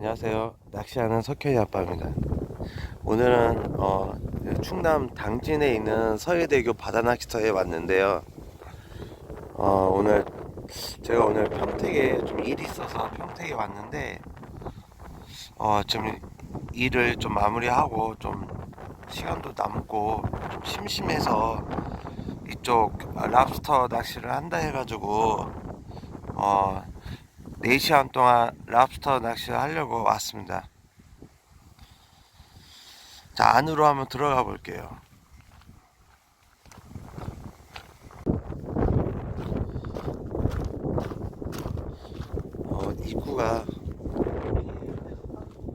안녕하세요. 낚시하는 석현이 아빠입니다. 오늘은 어, 충남 당진에 있는 서해대교 바다낚시터에 왔는데요. 어, 오늘 제가 오늘 평택에 좀 일이 있어서 평택에 왔는데 어, 좀 일을 좀 마무리하고 좀 시간도 남고 좀 심심해서 이쪽 랍스터 낚시를 한다 해가지고 어, 4시간 동안 랍스터 낚시를 하려고 왔습니다. 자, 안으로 한번 들어가 볼게요. 어, 입구가,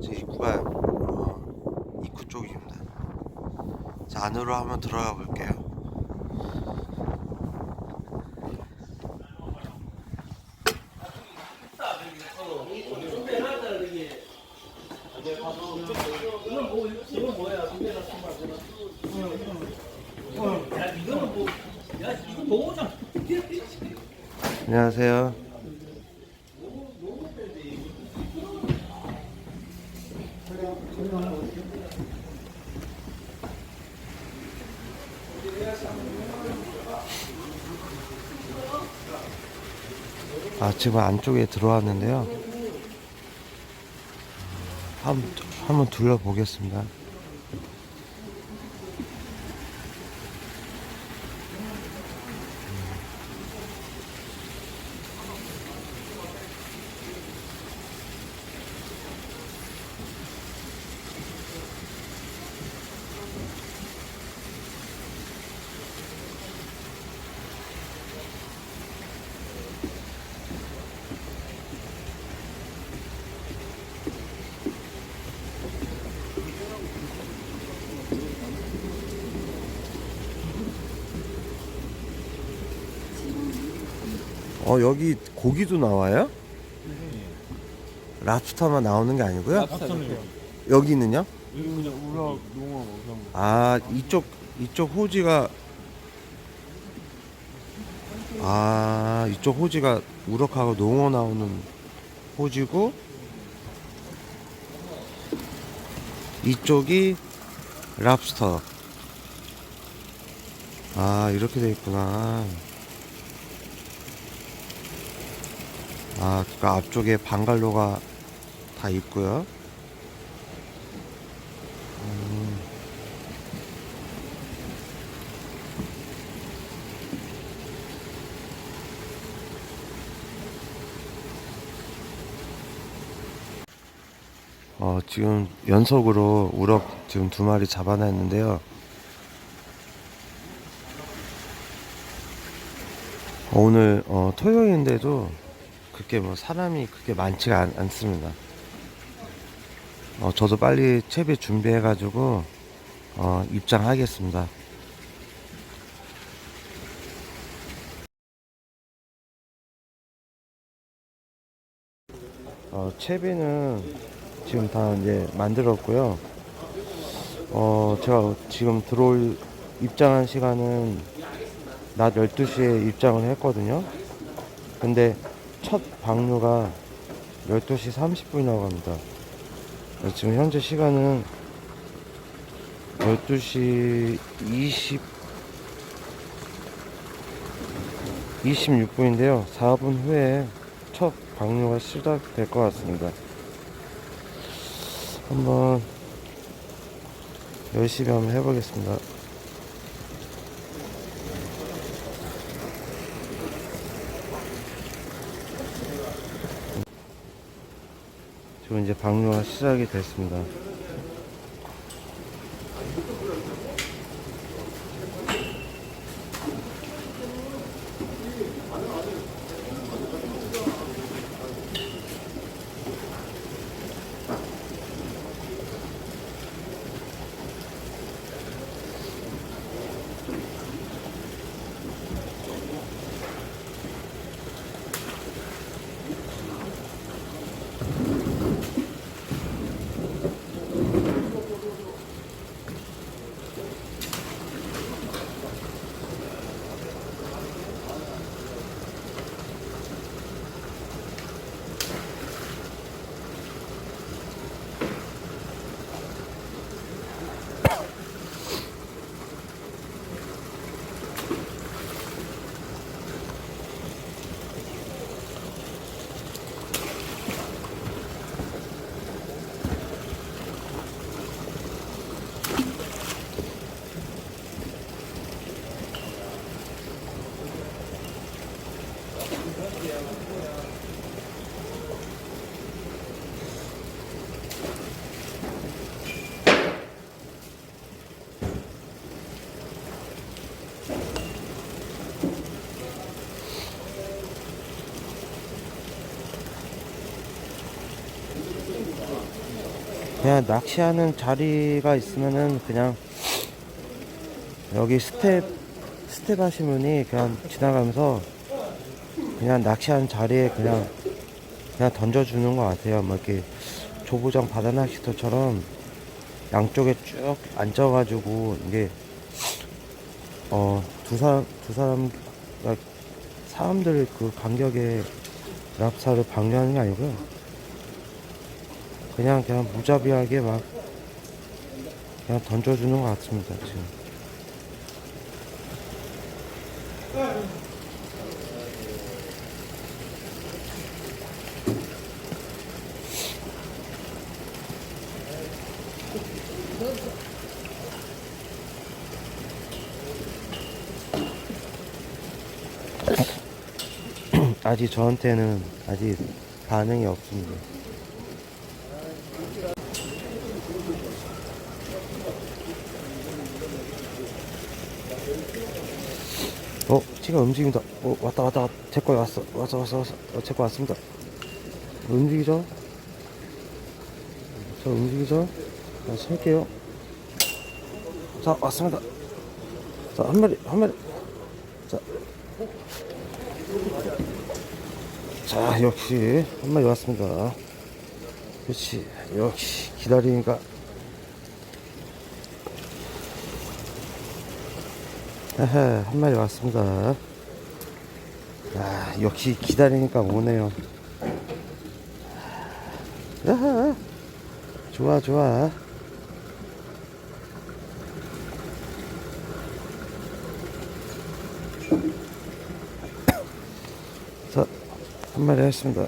제 입구가, 어, 입구 쪽입니다. 자, 안으로 한번 들어가 볼게요. 안녕하세요. 아, 지금 안쪽에 들어왔는데요. 한번, 한번 둘러보겠습니다. 어, 여기 고기도 나와요? 랍스터만 나오는 게 아니고요? 랍스터는요? 여기는요? 여기 그냥 우럭, 농어 뭐 그런 거. 아, 이쪽, 이쪽 호지가, 아, 이쪽 호지가 우럭하고 농어 나오는 호지고, 이쪽이 랍스터. 아, 이렇게 돼 있구나. 아, 그 앞쪽에 방갈로가 다 있고요. 음. 어, 지금 연속으로 우럭 지금 두 마리 잡아냈는데요. 어, 오늘 어, 토요일인데도 그렇게 뭐 사람이 그렇게 많지가 않, 않습니다. 어, 저도 빨리 채비 준비해가지고 어, 입장하겠습니다. 어, 채비는 지금 다 이제 만들었고요. 어, 제가 지금 들어올 입장한 시간은 낮 12시에 입장을 했거든요. 근데 첫 방류가 12시 30분이 나갑니다. 지금 현재 시간은 12시 20 26분인데요. 4분 후에 첫 방류가 시작될 것 같습니다. 한번 열심히 한번 해보겠습니다. 지금 이제 방류가 시작이 됐습니다. 그냥 낚시하는 자리가 있으면은 그냥 여기 스텝 스텝 하신 분이 그냥 지나가면서 그냥 낚시하는 자리에 그냥 그냥 던져주는 것 같아요. 뭐 이렇게 조부정 바다 낚시터처럼 양쪽에 쭉 앉아가지고 이게 어 두 사람 두 사람 그러니까 사람들 그 간격에 랍사를 방류하는 게 아니고요. 그냥 그냥 무자비하게 막 그냥 던져주는 것 같습니다 지금. 아직 저한테는 아직 반응이 없습니다. 어, 지금 움직인다. 어, 왔다, 왔다. 제거 왔어. 왔어, 왔어, 왔어. 어, 제거 왔습니다. 움직이죠? 저 움직이죠? 자, 셀게요. 자, 왔습니다. 자, 한 마리, 한 마리. 자. 자, 역시 한 마리 왔습니다. 그렇지. 역시 기다리니까. 한 마리 왔습니다. 아, 역시 기다리니까 오네요. 야하. 좋아, 좋아. 자, 한 마리 했습니다.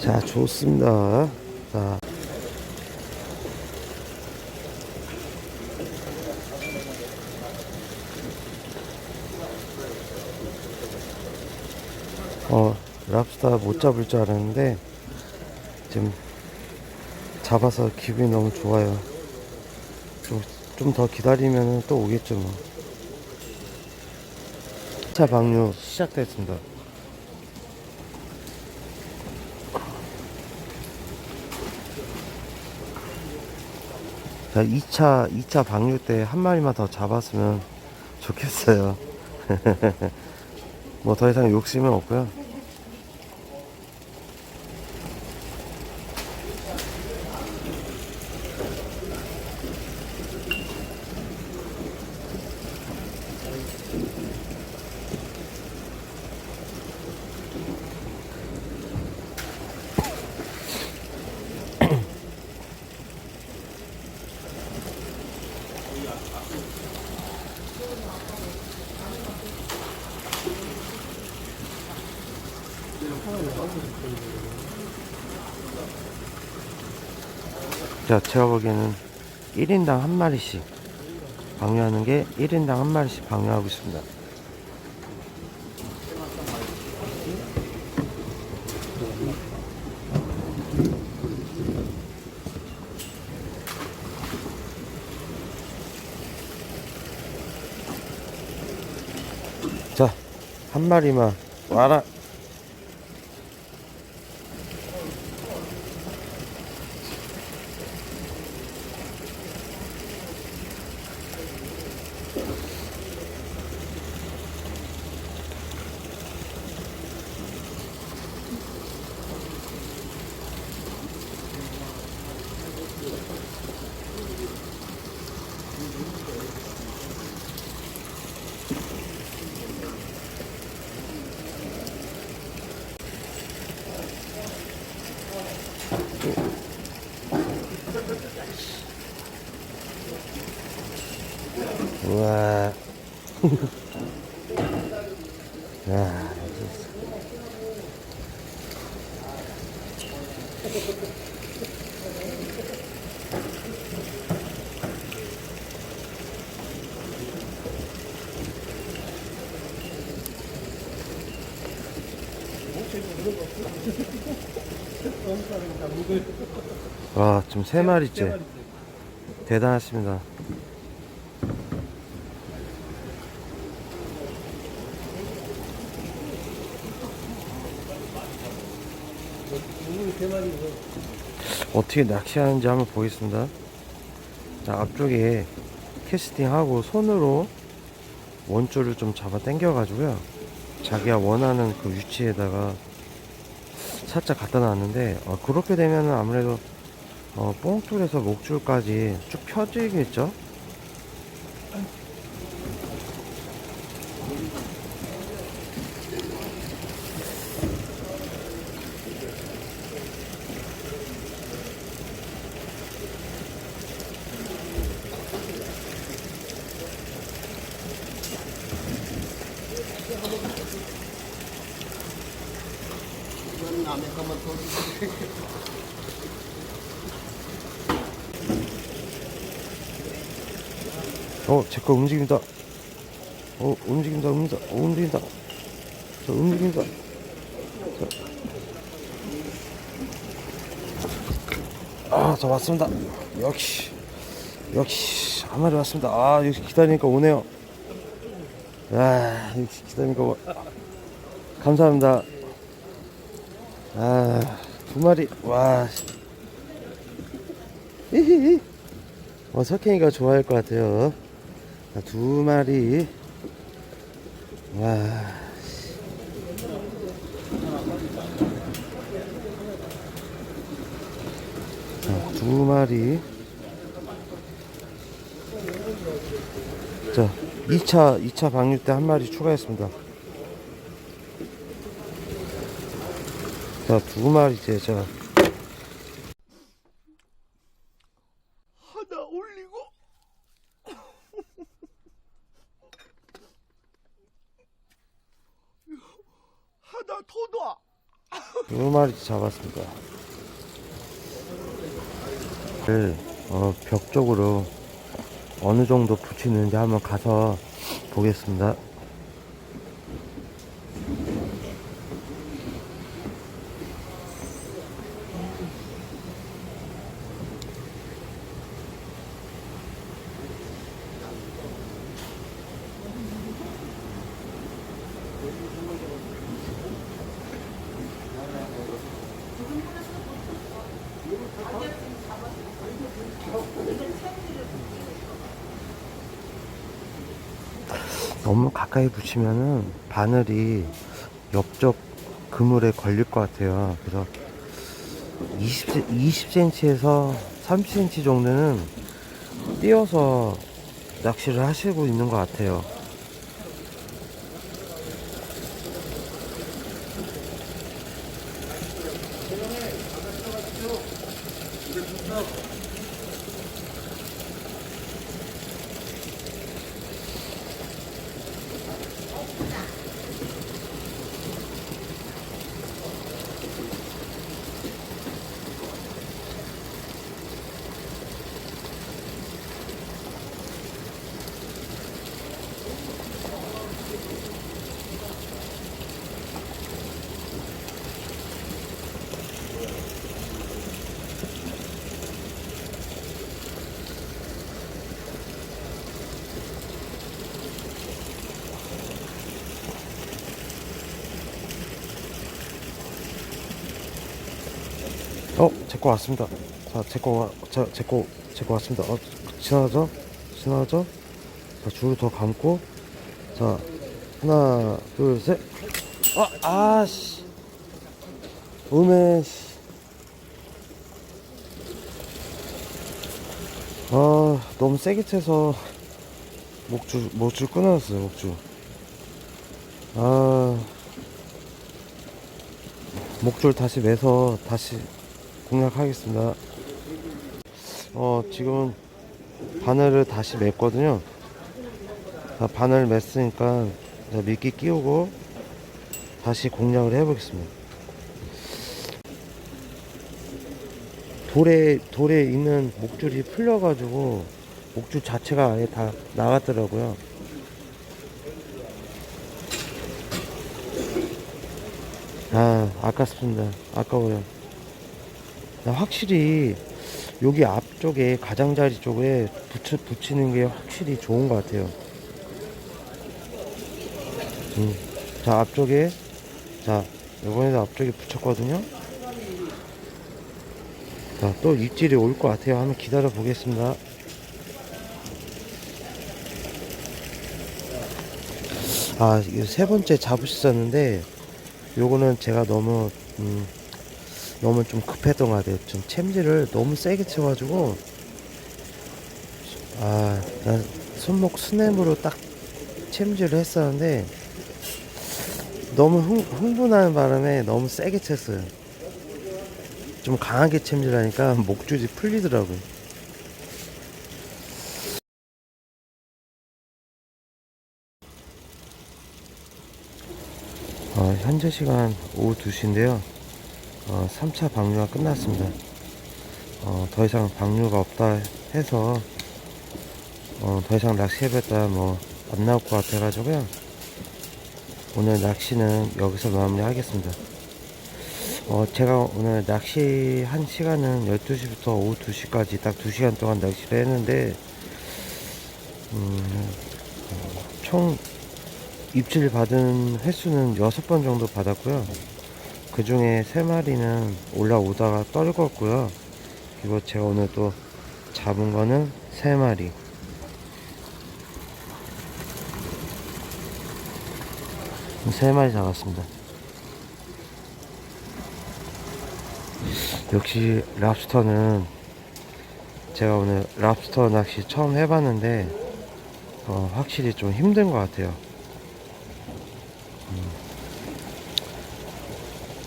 자, 좋습니다. 자. 어, 랍스타 못 잡을 줄 알았는데, 지금 잡아서 기분이 너무 좋아요. 좀 더 기다리면 또 오겠죠, 뭐. 차 방류 시작됐습니다. 자, 2차, 2차 방류 때 한 마리만 더 잡았으면 좋겠어요. 뭐 더 이상 욕심은 없고요. 자, 제가 보기에는 1인당 한 마리씩 방류하는 게 1인당 한 마리씩 방류하고 있습니다. 자, 한 마리만 와라. 와, 지금 세 마리째. 대단하십니다. 어떻게 낚시하는지 한번 보겠습니다. 자, 앞쪽에 캐스팅하고 손으로 원줄을 좀 잡아 당겨가지고요. 자기가 원하는 그 위치에다가 살짝 갖다 놨는데, 어, 그렇게 되면은 아무래도 어, 뽕줄에서 목줄까지 쭉 펴지겠죠? 어, 제 거 움직인다. 어, 움직인다, 움직인다, 어, 움직인다. 저 움직인다. 자. 아, 저 왔습니다. 역시, 역시, 한 마리 왔습니다. 아, 역시 기다리니까 오네요. 아, 역시 기다리니까 오... 감사합니다. 아, 두 마리, 와. 히히히. 어, 석행이가 좋아할 것 같아요. 자, 두 마리. 와. 자, 두 마리. 자, 2차, 2차 방류 때 한 마리 추가했습니다. 자, 두 마리째, 자. 하나 올리고 하나 더 놔. 두 마리 잡았습니다. 를, 어, 벽 쪽으로 어느 정도 붙이는지 한번 가서 보겠습니다. 너무 가까이 붙이면은 바늘이 옆쪽 그물에 걸릴 것 같아요. 그래서 20, 20cm에서 30cm 정도는 띄어서 낚시를 하시고 있는 것 같아요. 제거 왔습니다. 자, 제 거, 와- 자, 제 거, 제거 왔습니다. 어, 지나가죠? 지나가죠? 자, 줄을 더 감고. 자, 하나, 둘, 셋. 아, 아씨. 음에, 씨. 아, 너무 세게 채서 목줄, 목줄 끊어졌어요, 목줄. 아, 목줄 다시 매서 다시 공략하겠습니다. 어, 지금 바늘을 다시 맸거든요. 자, 바늘 맸으니까 자, 미끼 끼우고 다시 공략을 해보겠습니다. 돌에 돌에 있는 목줄이 풀려가지고 목줄 자체가 아예 다 나갔더라고요. 아 아깝습니다. 아까워요. 나 확실히 여기 앞쪽에 가장자리 쪽에 붙여, 붙이는 게 확실히 좋은 것 같아요. 음. 자 앞쪽에 자 이번에도 앞쪽에 붙였거든요. 자, 또 입질이 올 것 같아요. 한번 기다려 보겠습니다. 아, 세 번째 잡으셨었는데, 요거는 제가 너무, 음, 너무 좀 급했던 것 같아요. 좀 챔질을 너무 세게 쳐가지고, 아, 난 손목 스냅으로 딱 챔질을 했었는데, 너무 흥, 흥분하는 바람에 너무 세게 쳤어요. 좀 강하게 챔질하니까 목줄이 풀리더라고요. 어, 현재 시간 오후 2시인데요. 어, 3차 방류가 끝났습니다. 어, 더 이상 방류가 없다 해서 어, 더 이상 낚시해봤다 뭐 안 나올 것 같아가지고요. 오늘 낚시는 여기서 마무리하겠습니다. 어, 제가 오늘 낚시 한 시간은 12시부터 오후 2시까지 딱 2시간 동안 낚시를 했는데, 음, 어, 총 입질 받은 횟수는 6번 정도 받았고요. 그 중에 3마리는 올라오다가 떨궜고요. 그리고 제가 오늘 또 잡은 거는 3마리. 세 마리 잡았습니다. 역시 랍스터는 제가 오늘 랍스터 낚시 처음 해봤는데 어, 확실히 좀 힘든 것 같아요.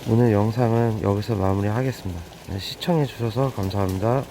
오늘 영상은 여기서 마무리하겠습니다. 네, 시청해 주셔서 감사합니다.